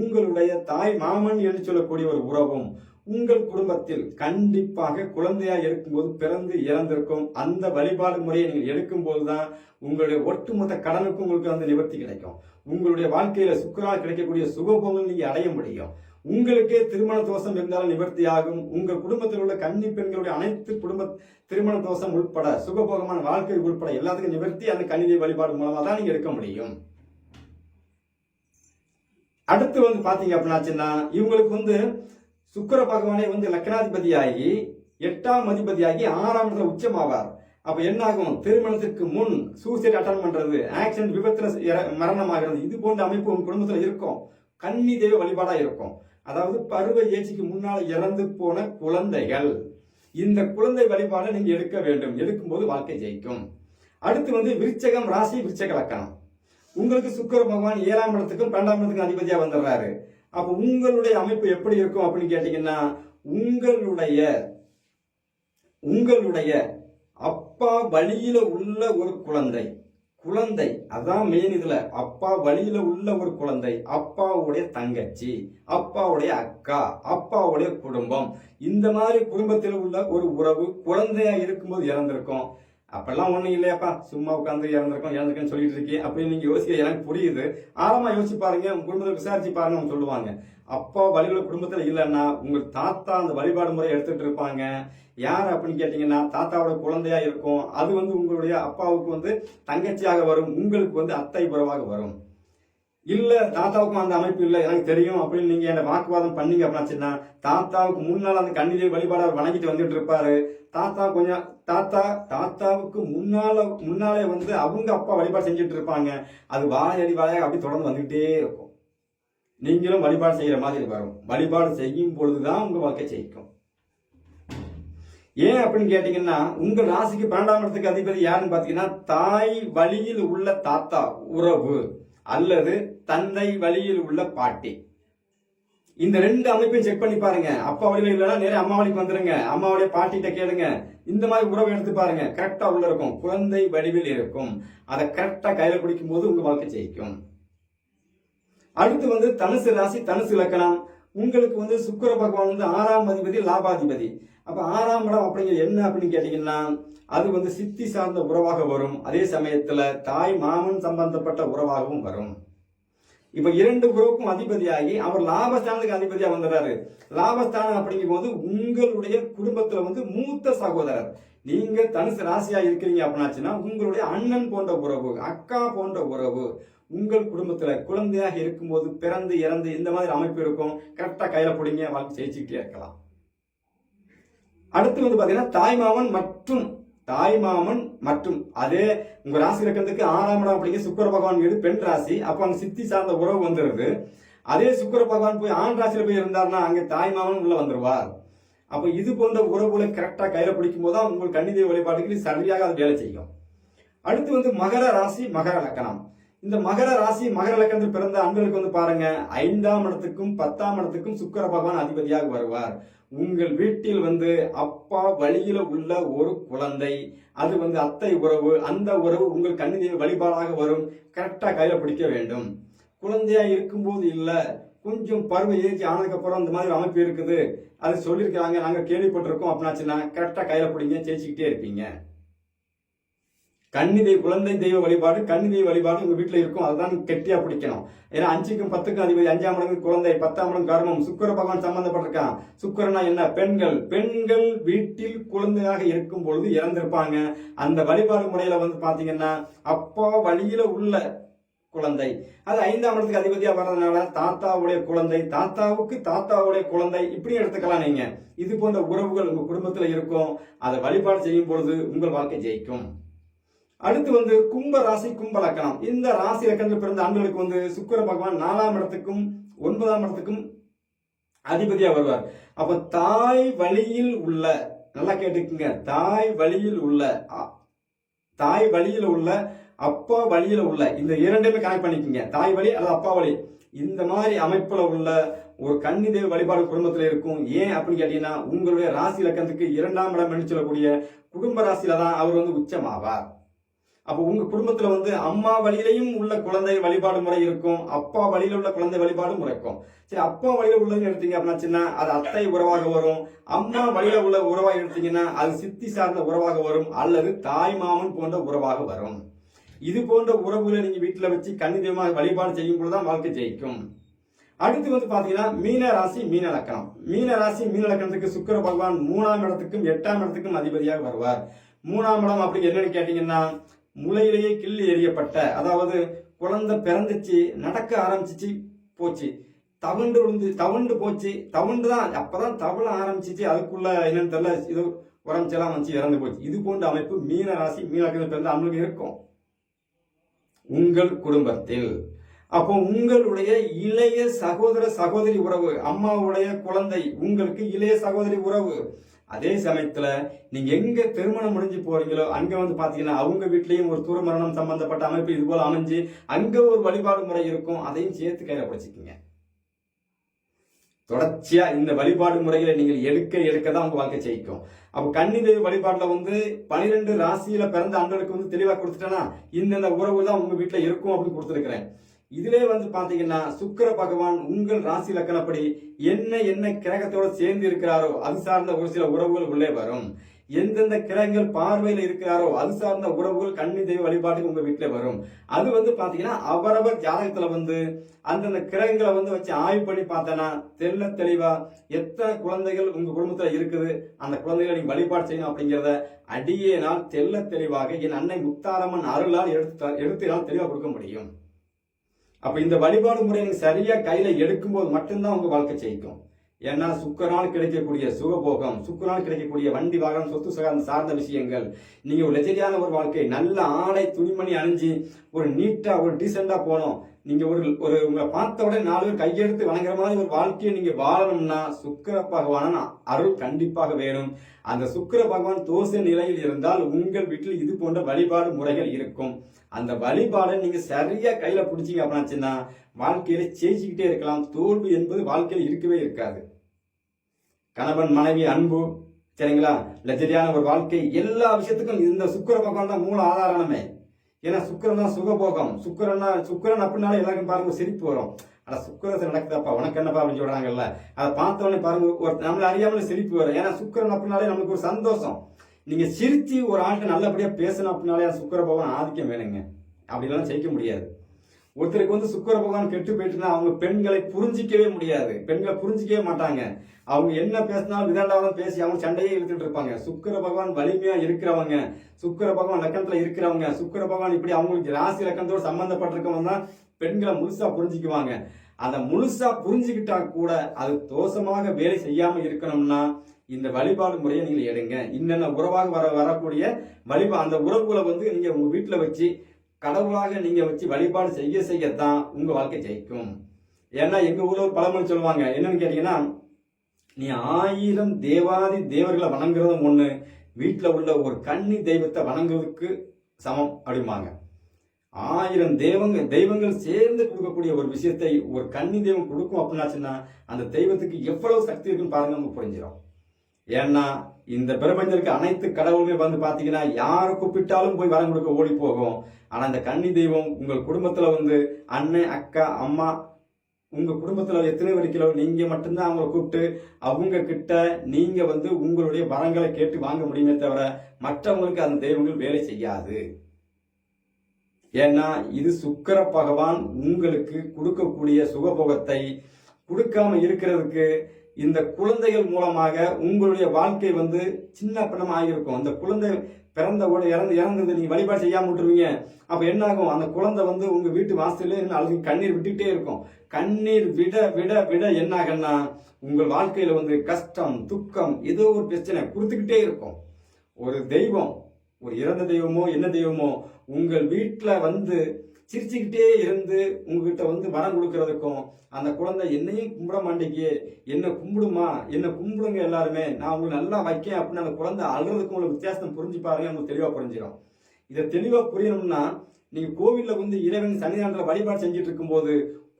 உங்களுடைய தாய் மாமன் என்று சொல்லக்கூடிய ஒரு உறவும். உங்கள் குடும்பத்தில் கண்டிப்பாக குழந்தையா இருக்கும்போது பிறந்து இறந்திருக்கும் அந்த வழிபாடு முறையை நீங்கள் எடுக்கும் போதுதான் உங்களுடைய ஒட்டுமொத்த கடனுக்கும் உங்களுக்கு அந்த நிவர்த்தி கிடைக்கும். உங்களுடைய வாழ்க்கையில சுக்கரால் கிடைக்கக்கூடிய சுகபோகங்கள் நீங்க அடைய முடியும். உங்களுக்கே திருமண தோஷம் இருந்தாலும் நிவர்த்தி ஆகும். உங்கள் குடும்பத்தில் உள்ள கன்னி பெண்களுடைய அனைத்து குடும்ப திருமண தோஷம் உட்பட சுகபோகமான வாழ்க்கை உட்பட எல்லாத்துக்கும் நிவர்த்தி அந்த கன்னிதை வழிபாடு மூலமா தான் நீங்க எடுக்க முடியும். அடுத்து வந்து பாத்தீங்க அப்படின்னாச்சுன்னா இவங்களுக்கு வந்து சுக்கிர பகவானே வந்து லக்னாதிபதியாகி எட்டாம் அதிபதியாகி ஆறாம் இடத்துல உச்சமாவார். அப்ப என்ன ஆகும் திருமணத்துக்கு முன் சூசைட் அட்டன் பண்றது ஆக்சிடென்ட் விபத்துல மரணம் ஆகிறது இது போன்ற அமைப்பு உங்க குடும்பத்துல இருக்கும். கன்னி தெய்வ வழிபாடா இருக்கும். அதாவது பருவ ஏச்சிக்கு முன்னால் இறந்து போன குழந்தைகள். இந்த குழந்தை வழிபாடை நீங்க எடுக்க வேண்டும். எடுக்கும்போது வாழ்க்கை ஜெயிக்கும். அடுத்து வந்து விருச்சகம் ராசி விருச்சக லக்கணம். உங்களுக்கு சுக்கிர பகவான் ஏழாம் இடத்துக்கும் பன்னெண்டாம் இடத்துக்கும் அதிபதியா வந்துடுறாரு. அப்ப உங்களுடைய அமைப்பு எப்படி இருக்கும் அப்படின்னு கேட்டீங்கன்னா உங்களுடைய உங்களுடைய அப்பா வழியில உள்ள ஒரு குழந்தை. குழந்தை அதான் மெயின் இதுல. அப்பா வழியில உள்ள ஒரு குழந்தை அப்பாவுடைய தங்கச்சி அப்பாவுடைய அக்கா அப்பாவுடைய குடும்பம். இந்த மாதிரி குடும்பத்தில் உள்ள ஒரு உறவு குழந்தையா இருக்கும்போது இறந்திருக்கும். அப்பெல்லாம் ஒன்றும் இல்லையாப்பா சும்மா உட்காந்து இறந்துருக்கோம் இறந்திருக்கேன்னு சொல்லிட்டு இருக்கேன் அப்படின்னு நீங்க யோசிக்க எனக்கு புரியுது. ஆழமா யோசிச்சு பாருங்க உங்க குடும்பத்தில் விசாரிச்சு பாருங்க அவங்க சொல்லுவாங்க. அப்பா வழியுள்ள குடும்பத்தில் இல்லைன்னா உங்கள் தாத்தா அந்த வழிபாடு முறை எடுத்துட்டு இருப்பாங்க. யார் அப்படின்னு கேட்டீங்கன்னா தாத்தாவோட குழந்தையா இருக்கும். அது வந்து உங்களுடைய அப்பாவுக்கு வந்து தங்கச்சியாக வரும் உங்களுக்கு வந்து அத்தை உறவாக வரும். இல்ல தாத்தாவுக்கும் அந்த அமைப்பு இல்ல எனக்கு தெரியும் அப்படின்னு நீங்க என்ன வாக்குவாதம் பண்ணீங்க அப்படின்னா தாத்தாவுக்கு முன்னால் அந்த கண்ணிலே வழிபாடு வணங்கிட்டு வந்துட்டு இருப்பாரு. தாத்தா கொஞ்சம் தாத்தா தாத்தாவுக்கு முன்னால முன்னாலே வந்து அவங்க அப்பா வழிபாடு செஞ்சுட்டு இருப்பாங்க. அது வாழையடி வாழையாக அப்படி தொடர்ந்து வந்துகிட்டே இருக்கும். நீங்களும் வழிபாடு செய்யற மாதிரி வரும் வழிபாடு செய்யும் பொழுதுதான் உங்க வாழ்க்கை ஜெயிக்கும். ஏன் அப்படின்னு கேட்டீங்கன்னா உங்க ராசிக்கு பன்னெண்டாம் இடத்துக்கு அதிபதி யாருன்னு பாத்தீங்கன்னா தாய் வழியில் உள்ள தாத்தா உறவு. அல்லது தந்தை வழியில் உள்ள பாட்டி. இந்த ரெண்டு அமைப்பையும் செக் பண்ணி பாருங்க. அப்பா வழியில இல்லைன்னா நேரே அம்மா வழிக்கு வந்துருங்க. அம்மாவுடைய பாட்டிகிட்ட கேளுங்க. இந்த மாதிரி உறவு எடுத்து பாருங்க. கரெக்டா உள்ள இருக்கும். குழந்தை வடிவில் இருக்கும். அதை கரெக்டா கையில பிடிக்கும் போது உங்க வாழ்க்கை ஜெயிக்கும். அடுத்து வந்து தனுசு ராசி தனுசு இலக்கணம் உங்களுக்கு வந்து சுக்கிர பகவான் வந்து ஆறாம் அதிபதி லாபாதிபதி. அப்ப ஆறாம் இடம் அப்படிங்கிறது என்ன அப்படின்னு கேட்டீங்கன்னா அது வந்து சித்தி சார்ந்த உறவாக வரும். அதே சமயத்துல தாய் மாமன் சம்பந்தப்பட்ட உறவாகவும் வரும். இப்ப இரண்டு உறவுக்கும் அதிபதியாகி அவர் லாபஸ்தானத்துக்கு அதிபதியா வந்துடுறாரு லாபஸ்தானம் அப்படிங்கும் போது உங்களுடைய குடும்பத்துல வந்து மூத்த சகோதரர். நீங்க தனுசு ராசியா இருக்கிறீங்க அப்படின்னாச்சுன்னா உங்களுடைய அண்ணன் போன்ற உறவு அக்கா போன்ற உறவு உங்கள் குடும்பத்துல குழந்தையாக இருக்கும்போது பிறந்து இறந்து இந்த மாதிரி அமைப்பு இருக்கும். கரெக்டா கையில பிடிங்க வாழ்க்கை ஜெயிச்சுக்கிட்டே இருக்கலாம். அடுத்து வந்து பாத்தீங்கன்னா தாய்மாமன் மற்றும் தாய்மாமன் மற்றும் அதே உங்க ராசி இலக்கணத்துக்கு ஆறாம் இடம் அப்படிங்கிற சுக்கர பகவான் வீடு பெண் ராசி. அப்ப அங்க சித்தி சார்ந்த உறவு வந்துருது. அதே சுக்கர பகவான் போய் ஆண் ராசியில போய் இருந்தார்னா அங்க தாய்மாமன் உள்ள வந்துருவார். அப்ப இது போன்ற உறவுகளை கரெக்டா கையில பிடிக்கும் போது தான் உங்கள் கன்னிதேவ சரியாக அது வேலை செய்யும். அடுத்து வந்து மகர ராசி மகர லக்கணம். இந்த மகர ராசி மகர லக்கணத்தில் பிறந்த அன்பர்களுக்கு வந்து பாருங்க. ஐந்தாம் இடத்துக்கும் பத்தாம் இடத்துக்கும் சுக்கர பகவான் அதிபதியாக வருவார். உங்கள் வீட்டில் வந்து அப்பா வழியில உள்ள ஒரு குழந்தை. அது வந்து அத்தை உறவு. அந்த உறவு உங்கள் கண்ணிதேவி வழிபாடாக வரும். கரெக்டா கையில பிடிக்க வேண்டும். குழந்தையா இருக்கும்போது இல்ல. கொஞ்சம் பருவ ஏஜ் ஆனதுக்கு அப்புறம் இந்த மாதிரி அமைப்பு இருக்குது. அது சொல்லியிருக்காங்க நாங்கள் கேள்விப்பட்டிருக்கோம். அப்படின்னாச்சுன்னா கரெக்டாக கையில பிடிங்க. ஜெயிச்சுக்கிட்டே இருப்பீங்க. கன்னி தெய்வ குழந்தை தெய்வ வழிபாடு கன்னி தெய்வ வழிபாடு உங்க வீட்டில் இருக்கும். அதுதான் கெட்டியா பிடிக்கணும். ஏன்னா அஞ்சுக்கும் பத்துக்கும் அதிபதி அஞ்சாம் மடங்கு குழந்தை பத்தாம் இடம் கர்மம். சுக்கர பகவான் சம்பந்தப்பட்டிருக்கான். சுக்கரனா என்ன? பெண்கள். பெண்கள் வீட்டில் குழந்தையாக இருக்கும் பொழுது இறந்திருப்பாங்க. அந்த வழிபாடு முறையில வந்து பாத்தீங்கன்னா அப்பா வழியில உள்ள குழந்தை. அது ஐந்தாம் இடத்துக்கு அதிபதியா வர்றதுனால தாத்தாவுடைய குழந்தை தாத்தாவுக்கு தாத்தாவுடைய குழந்தை இப்படி எடுத்துக்கலாம் நீங்க. இது போன்ற உறவுகள் உங்க குடும்பத்துல இருக்கும். அதை வழிபாடு செய்யும் பொழுது உங்கள் வாழ்க்கை ஜெயிக்கும். அடுத்து வந்து கும்ப ராசி கும்ப லக்கணம் இந்த ராசி லக்கணத்தில் பிறந்த ஆண்களுக்கு வந்து சுக்கிர பகவான் நாலாம் இடத்துக்கும் ஒன்பதாம் இடத்துக்கும் அதிபதியா வருவார். அப்ப தாய் வழியில் உள்ள நல்லா கேட்டுக்குங்க. தாய் வழியில் உள்ள தாய் வழியில உள்ள அப்பா வழியில உள்ள இந்த இரண்டையுமே கனெக்ட் பண்ணிக்கோங்க. தாய் வழி அல்லது அப்பா வழி. இந்த மாதிரி அமைப்புல உள்ள ஒரு கன்னி வழிபாடு குடும்பத்துல இருக்கும். ஏன் அப்படின்னு கேட்டீங்கன்னா உங்களுடைய ராசி லக்கணத்துக்கு இரண்டாம் இடம் என்று சொல்லக்கூடிய குடும்ப ராசியில தான் அவர் வந்து உச்சமாவார். அப்போ உங்க குடும்பத்துல வந்து அம்மா வழியிலையும் உள்ள குழந்தை வழிபாடு முறை இருக்கும் அப்பா வழியில உள்ள குழந்தை வழிபாடு இருக்கும் சரி அப்பா வழியில உள்ளதுன்னு எடுத்தீங்க அப்படின்னாச்சுன்னா அது அத்தை உறவாக வரும். அம்மா வழியில உள்ள உறவாக எடுத்தீங்கன்னா அது சித்தி சார்ந்த உறவாக வரும் அல்லது தாய் மாமன் போன்ற உறவாக வரும். இது போன்ற உறவுகளை நீங்க வீட்டுல வச்சு கணிதமாக வழிபாடு செய்யும் பொழுதுதான் வாழ்க்கை ஜெயிக்கும். அடுத்து வந்து பாத்தீங்கன்னா மீன ராசி மீன லக்கணம். மீன ராசி மீன லக்கணத்துக்கு சுக்கர பகவான் மூணாம் இடத்துக்கும் எட்டாம் இடத்துக்கும் அதிபதியாக வருவார். மூணாம் இடம் அப்படி என்னன்னு கேட்டீங்கன்னா முளையிலேயே கிள்ளி எறியப்பட்ட அதாவது குழந்தை பிறந்துச்சு நடக்க ஆரம்பிச்சிச்சு போச்சு. தவுண்டு விழுந்து தவுண்டு போச்சு. தவுண்டு தான் அப்பதான் தவள ஆரம்பிச்சிச்சு. அதுக்குள்ள என்னன்னு தெரியல இது உடம்புச்செல்லாம் வந்துச்சு இறந்து போச்சு. இது போன்ற அமைப்பு மீன ராசி மீன பிறந்த அவங்களுக்கு இருக்கும். உங்கள் குடும்பத்தில். அப்போ உங்களுடைய இளைய சகோதர சகோதரி உறவு அம்மாவுடைய குழந்தை உங்களுக்கு இளைய சகோதரி உறவு. அதே சமயத்துல நீங்க எங்க திருமணம் முடிஞ்சு போறீங்களோ அங்க வந்து பாத்தீங்கன்னா அவங்க வீட்லயும் ஒரு தூர மரணம் சம்பந்தப்பட்ட அமைப்பு இது போல அமைஞ்சு அங்க ஒரு வழிபாடு முறை இருக்கும் அதையும் சேர்த்து கையில பிடிச்சிக்கங்க. தொடர்ச்சியா இந்த வழிபாடு முறைகளை நீங்கள் எடுக்க எடுக்க தான் உங்க வாழ்க்கை ஜெயிக்கும். அப்ப கன்னி வழிபாட்டில் வழிபாட்டுல வந்து பனிரெண்டு ராசியில பிறந்த ஆண்களுக்கு வந்து தெளிவா கொடுத்துட்டேன்னா இந்தந்த உறவு தான் உங்க வீட்டுல இருக்கும் அப்படின்னு கொடுத்துருக்கிறேன். இதிலே வந்து பாத்தீங்கன்னா சுக்கிர பகவான் உங்கள் ராசி லக்கணப்படி என்ன என்ன கிரகத்தோட சேர்ந்து இருக்கிறாரோ அது சார்ந்த ஒரு சில உறவுகள் உள்ளே வரும். எந்தெந்த கிரகங்கள் பார்வையில் இருக்கிறாரோ அது சார்ந்த உறவுகள் கண்ணி தெய்வ வழிபாட்டுக்கு உங்க வீட்டுல வரும். அது வந்து பாத்தீங்கன்னா அவரவர் ஜாதகத்துல வந்து அந்தந்த கிரகங்களை வந்து வச்சு ஆய்வு பண்ணி பார்த்தேன்னா தெல்ல தெளிவா எத்தனை குழந்தைகள் உங்க குடும்பத்துல இருக்குது அந்த குழந்தைகளை நீங்க வழிபாடு செய்யணும் அப்படிங்கிறத அடியே நாள் தெல்ல தெளிவாக என் அன்னை முத்தாரம்மன் அருளால் எடுத்து எடுத்தினால் தெளிவா கொடுக்க முடியும். அப்ப இந்த வழிபாடு முறை நீங்க சரியா கையில எடுக்கும்போது மட்டும்தான் உங்க வாழ்க்கை ஜெயிக்கும். ஏன்னா சுக்கரால் கிடைக்கக்கூடிய சுகபோகம் சுக்கரால் கிடைக்கக்கூடிய வண்டி வாகனம் சொத்து சார்ந்த சார்ந்த விஷயங்கள் நீங்க ஒரு லெஜரியான ஒரு வாழ்க்கை நல்ல ஆடை துணிமணி அணிஞ்சு ஒரு நீட்டா ஒரு டீசெண்டா போகணும் நீங்க ஒரு ஒரு உங்களை பார்த்த உடனே நாலு பேர் கையெடுத்து வணங்குற மாதிரி ஒரு வாழ்க்கையை நீங்க வாழணும்னா சுக்கிர பகவான அருள் கண்டிப்பாக வேணும். அந்த சுக்கிர பகவான் தோசை நிலையில் இருந்தால் உங்கள் வீட்டில் இது போன்ற வழிபாடு முறைகள் இருக்கும். அந்த வழிபாடை நீங்க சரியா கையில பிடிச்சீங்க அப்படின்னாச்சுன்னா வாழ்க்கையில ஜெயிச்சுக்கிட்டே இருக்கலாம். தோல்வி என்பது வாழ்க்கையில் இருக்கவே இருக்காது. கணவன் மனைவி அன்பு சரிங்களா? லஜரியான ஒரு வாழ்க்கை. எல்லா விஷயத்துக்கும் இந்த சுக்கிர பகவான் தான் மூல ஆதாரமே. ஏன்னா சுக்கரன் தான் சுகபோகம். சுக்கரன்னா சுக்கரன் அப்படின்னாலே எல்லாருக்கும் பாருங்க சிரிப்பு வரும். ஆனால் சுக்கிரத்தை நடக்குதாப்பா உனக்கு என்னப்பா அப்படின்னு சொல்கிறாங்கல்ல அதை பார்த்த பாருங்க ஒரு நம்மளை அறியாமலே சிரிப்பு வரும். ஏன்னா சுக்கரன் அப்படின்னாலே நமக்கு ஒரு சந்தோஷம். நீங்கள் சிரித்து ஒரு ஆள்கிட்ட நல்லபடியாக பேசணும் அப்படின்னாலே அந்த சுக்கிர ஆதிக்கம் வேணுங்க. அப்படிலாம் ஜெயிக்க முடியாது. ஒருத்தருக்கு வந்து சுக்கிர பகவான் கெட்டு போயிட்டுனா அவங்க பெண்களை புரிஞ்சிக்கவே முடியாது. பெண்களை புரிஞ்சிக்கவே மாட்டாங்க. அவங்க என்ன பேசினாலும் விதாண்டாவதான் பேசி அவங்க சண்டையே இழுத்துட்டு இருப்பாங்க. சுக்கிர பகவான் வலிமையா இருக்கிறவங்க சுக்கிர பகவான் லக்கணத்துல இருக்கிறவங்க சுக்கிர பகவான் இப்படி அவங்களுக்கு ராசி லக்கணத்தோடு சம்பந்தப்பட்டிருக்கவங்க தான் பெண்களை முழுசா புரிஞ்சுக்குவாங்க. அதை முழுசா புரிஞ்சுக்கிட்டா கூட அது தோஷமாக வேலை செய்யாம இருக்கணும்னா இந்த வழிபாடு முறையை நீங்க எடுங்க. இன்னென்ன உறவாக வர வரக்கூடிய வழிபா அந்த உறவுகளை வந்து நீங்க உங்க வீட்டுல வச்சு கடவுளாக நீங்கள் வச்சு வழிபாடு செய்ய செய்யத்தான் உங்கள் வாழ்க்கை ஜெயிக்கும். ஏன்னா எங்கள் ஊரில் ஒரு பழமொழி சொல்லுவாங்க. என்னன்னு கேட்டீங்கன்னா நீ ஆயிரம் தேவாதி தேவர்களை வணங்குறதும் ஒன்று வீட்டில் உள்ள ஒரு கன்னி தெய்வத்தை வணங்குவதுக்கு சமம் அப்படிம்பாங்க. ஆயிரம் தெய்வங்க தெய்வங்கள் சேர்ந்து கொடுக்கக்கூடிய ஒரு விஷயத்தை ஒரு கன்னி தெய்வம் கொடுக்கும் அப்படின்னாச்சுன்னா அந்த தெய்வத்துக்கு எவ்வளவு சக்தி இருக்குன்னு பாருங்க நமக்கு புரிஞ்சிடும் ஏன்னா இந்த பிரபஞ்சத்துக்கு அனைத்து கடவுளுமே வந்து பார்த்தீங்கன்னா யார் கூப்பிட்டாலும் போய் வரம் கொடுக்க ஓடி போகும். ஆனால் இந்த கன்னி தெய்வம் உங்கள் குடும்பத்தில் வந்து அண்ணன் அக்கா அம்மா உங்கள் குடும்பத்தில் எத்தனை வரைக்கும் நீங்கள் மட்டும்தான் அவங்கள கூப்பிட்டு அவங்க கிட்ட நீங்கள் வந்து உங்களுடைய வரங்களை கேட்டு வாங்க முடியுமே தவிர மற்றவங்களுக்கு அந்த தெய்வங்கள் வேலை செய்யாது. ஏன்னா இது சுக்கர பகவான் உங்களுக்கு கொடுக்கக்கூடிய சுகபோகத்தை கொடுக்காம இருக்கிறதுக்கு இந்த குழந்தைகள் மூலமாக உங்களுடைய வாழ்க்கை வந்து சின்ன பின்னமா ஆகியிருக்கும் அந்த குழந்தை பிறந்த உட இறந்து இறந்தது நீங்க வழிபாடு செய்யாம விட்டுருவீங்க. அப்ப என்ன ஆகும் அந்த குழந்தை வந்து உங்க வீட்டு வாசலில் அழகு கண்ணீர் விட்டுட்டே இருக்கும். கண்ணீர் விட விட விட என்ன ஆகும்னா உங்கள் வாழ்க்கையில வந்து கஷ்டம் துக்கம் ஏதோ ஒரு பிரச்சனை கொடுத்துக்கிட்டே இருக்கும். ஒரு தெய்வம் ஒரு இறந்த தெய்வமோ என்ன தெய்வமோ உங்கள் வீட்டுல வந்து சிரிச்சுக்கிட்டே இருந்து உங்ககிட்ட வந்து வரம் கொடுக்கறதுக்கும் அந்த குழந்தை என்னையும் கும்பிட மாட்டேங்க என்னை கும்பிடுமா? என்னை கும்பிடுங்க எல்லாருமே. நான் உங்களுக்கு நல்லா வைக்கேன் அப்படின்னு அந்த குழந்தை அழுறதுக்கும் உங்களுக்கு வித்தியாசம் புரிஞ்சு பாருங்க உங்களுக்கு தெளிவாக புரிஞ்சிடும் இதை தெளிவாக புரியணும்னா நீங்கள் கோவிலில் வந்து இறைவன் சனிதானத்தில் வழிபாடு செஞ்சுட்டு இருக்கும்போது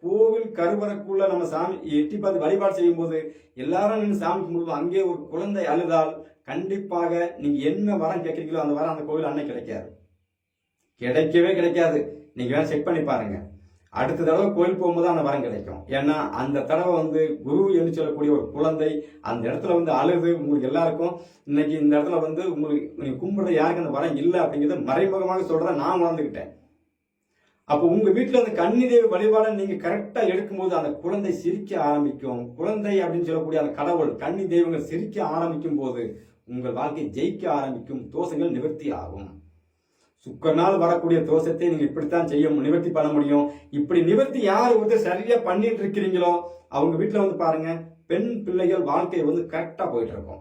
கோவில் கருவறைக்குள்ள நம்ம சாமி எட்டி பார்த்து வழிபாடு செய்யும் போது எல்லாரும் நின்று சாமி கும்பிடுவோம் அங்கே ஒரு குழந்தை அழுதால் கண்டிப்பாக நீங்கள் என்ன வரம் கேட்குறீங்களோ அந்த வரம் அந்த கோவில் அன்னை கிடைக்காது. கிடைக்கவே கிடைக்காது. நீங்க வேணா செக் பண்ணி பாருங்க. அடுத்த தடவை கோயில் போகும்போது அந்த வரம் கிடைக்கும். ஏன்னா அந்த தடவை வந்து குரு என்று சொல்லக்கூடிய ஒரு குழந்தை அந்த இடத்துல வந்து அழுது. உங்களுக்கு எல்லாருக்கும் இன்னைக்கு இந்த இடத்துல வந்து உங்களுக்கு நீங்க கும்பிடுற யாருக்கு அந்த வரம் இல்லை அப்படிங்கிறத மறைமுகமாக சொல்கிறத நான் உணர்ந்துக்கிட்டேன் அப்போ உங்க வீட்டில் அந்த கன்னிதேவி வழிபாடை நீங்க கரெக்டாக எடுக்கும்போது அந்த குழந்தை சிரிக்க ஆரம்பிக்கும். குழந்தை அப்படின்னு சொல்லக்கூடிய அந்த கடவுள் கன்னி தெய்வங்கள் சிரிக்க ஆரம்பிக்கும் போது உங்கள் வாழ்க்கை ஜெயிக்க ஆரம்பிக்கும். தோஷங்கள் நிவர்த்தி ஆகும். சுக்கரனால் வரக்கூடிய தோஷத்தை நீங்க இப்படித்தான் செய்ய நிவர்த்தி பண்ண முடியும். இப்படி நிவர்த்தி யார் ஒருத்தர் சரியா பண்ணிட்டு இருக்கிறீங்களோ அவங்க வீட்டுல வந்து பாருங்க பெண் பிள்ளைகள் வாழ்க்கை வந்து கரெக்டா போயிட்டு இருக்கும்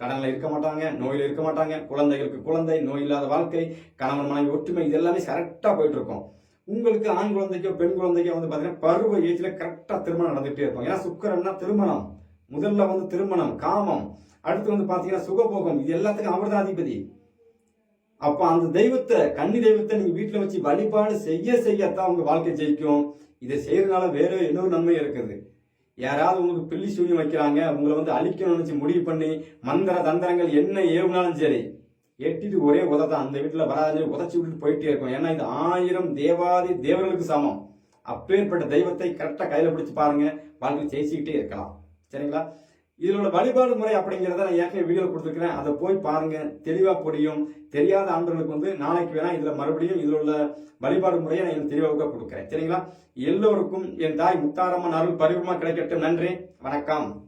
கடனில் இருக்க மாட்டாங்க நோயில் இருக்க மாட்டாங்க குழந்தைகளுக்கு குழந்தை நோய் இல்லாத வாழ்க்கை கணவன் மனைவி ஒற்றுமை இது எல்லாமே கரெக்டாக போயிட்டு இருக்கும் உங்களுக்கு ஆண் குழந்தைக்கோ பெண் குழந்தைக்கோ வந்து பார்த்தீங்கன்னா பருவ ஏஜில் கரெக்டாக திருமணம் நடந்துகிட்டே இருக்கும். ஏன்னா சுக்கரன்னா திருமணம். முதல்ல வந்து திருமணம் காமம். அடுத்து வந்து பார்த்தீங்கன்னா சுகபோகம். இது எல்லாத்துக்கும் அவர்தான் அதிபதி. அப்ப அந்த தெய்வத்தை கன்னி தெய்வத்தை நீங்க வீட்டுல வச்சு வழிபாடு செய்ய செய்யத்தான் உங்க வாழ்க்கை ஜெயிக்கும். இதை செய்யறதுனால வேற இன்னொரு நன்மை இருக்குது. யாராவது உங்களுக்கு பில்லி சூனியம் வைக்கிறாங்க உங்களை வந்து அழிக்கணும்னு வச்சு முடிவு பண்ணி மந்திர தந்திரங்கள் என்ன ஏவுனாலும் சரி எட்டிட்டு ஒரே உதத்தான் தான். அந்த வீட்டுல வராது உதச்சி விட்டுட்டு போயிட்டே இருக்கும். ஏன்னா இது ஆயிரம் தேவாதி தேவர்களுக்கு சமம். அப்பேற்பட்ட தெய்வத்தை கரெக்டா கையில பிடிச்சு பாருங்க. வாழ்க்கை ஜெயிச்சுக்கிட்டே இருக்கலாம். சரிங்களா? இதனோட வழிபாடு முறை அப்படிங்கிறத நான் ஏற்கனவே வீடியோ கொடுத்துருக்கிறேன். அதை போய் பாருங்க. தெளிவாக புரியும் தெரியாத ஆண்டுகளுக்கு வந்து நாளைக்கு வேணா இதில் மறுபடியும் இதில் உள்ள வழிபாடு முறையை நான் எனக்கு தெளிவாக கொடுக்குறேன். சரிங்களா? எல்லோருக்கும் என் தாய் முத்தாரம்மன் அருள் பரிபூர்ணமா கிடைக்கட்டும். நன்றி. வணக்கம்.